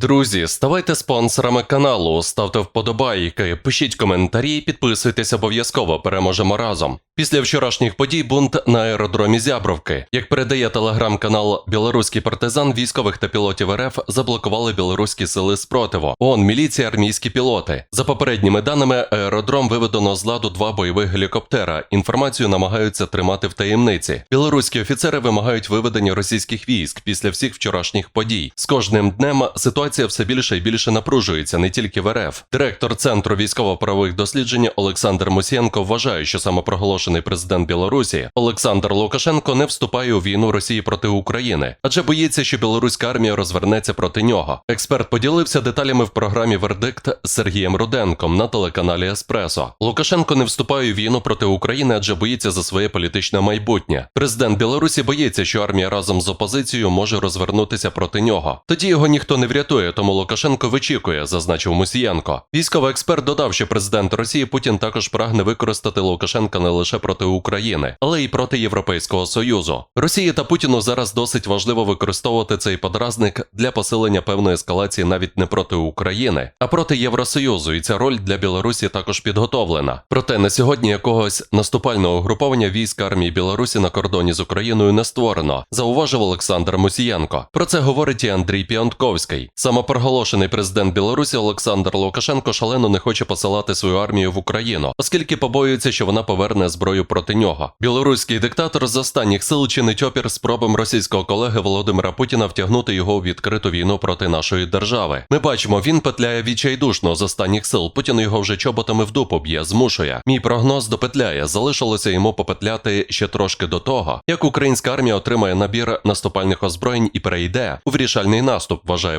Друзі, ставайте спонсорами каналу, ставте вподобайки, пишіть коментарі, підписуйтесь обов'язково, переможемо разом. Після вчорашніх подій бунт на аеродромі Зябровки. Як передає телеграм-канал Білоруський партизан, військових та пілотів РФ заблокували білоруські сили спротиву. ООН, міліція, армійські пілоти. За попередніми даними, аеродром виведено з ладу два бойових гелікоптера. Інформацію намагаються тримати в таємниці. Білоруські офіцери вимагають виведення російських військ після всіх вчорашніх подій. З кожним днем ситуація все більше і більше напружується не тільки в РФ. Директор центру військово-правових досліджень Олександр Мусієнко вважає, що самопроголошений президент Білорусі Олександр Лукашенко не вступає у війну Росії проти України, адже боїться, що білоруська армія розвернеться проти нього. Експерт поділився деталями в програмі Вердикт з Сергієм Руденком на телеканалі Еспресо. Лукашенко не вступає у війну проти України, адже боїться за своє політичне майбутнє. Президент Білорусі боїться, що армія разом з опозицією може розвернутися проти нього. Тоді його ніхто не врятує, тому Лукашенко вичікує, зазначив Мусієнко. Військовий експерт додав, що президент Росії Путін також прагне використати Лукашенка не лише проти України, але й проти Європейського союзу. Росії та Путіну зараз досить важливо використовувати цей подразник для посилення певної ескалації навіть не проти України, а проти Євросоюзу. І ця роль для Білорусі також підготовлена. Проте на сьогодні якогось наступального угруповання військ армії Білорусі на кордоні з Україною не створено, зауважив Олександр Мусієнко. Про це говорить і Андрій Піонтковський. Самопроголошений президент Білорусі Олександр Лукашенко шалено не хоче посилати свою армію в Україну, оскільки побоюється, що вона поверне зброю проти нього. Білоруський диктатор з останніх сил чинить опір спробам російського колеги Володимира Путіна втягнути його у відкриту війну проти нашої держави. Ми бачимо, він петляє відчайдушно з останніх сил. Путін його вже чоботами в дупу б'є, змушує. Мій прогноз допетляє. Залишилося йому попетляти ще трошки до того, як українська армія отримає набір наступальних озброєнь і перейде у вирішальний наступ, вважає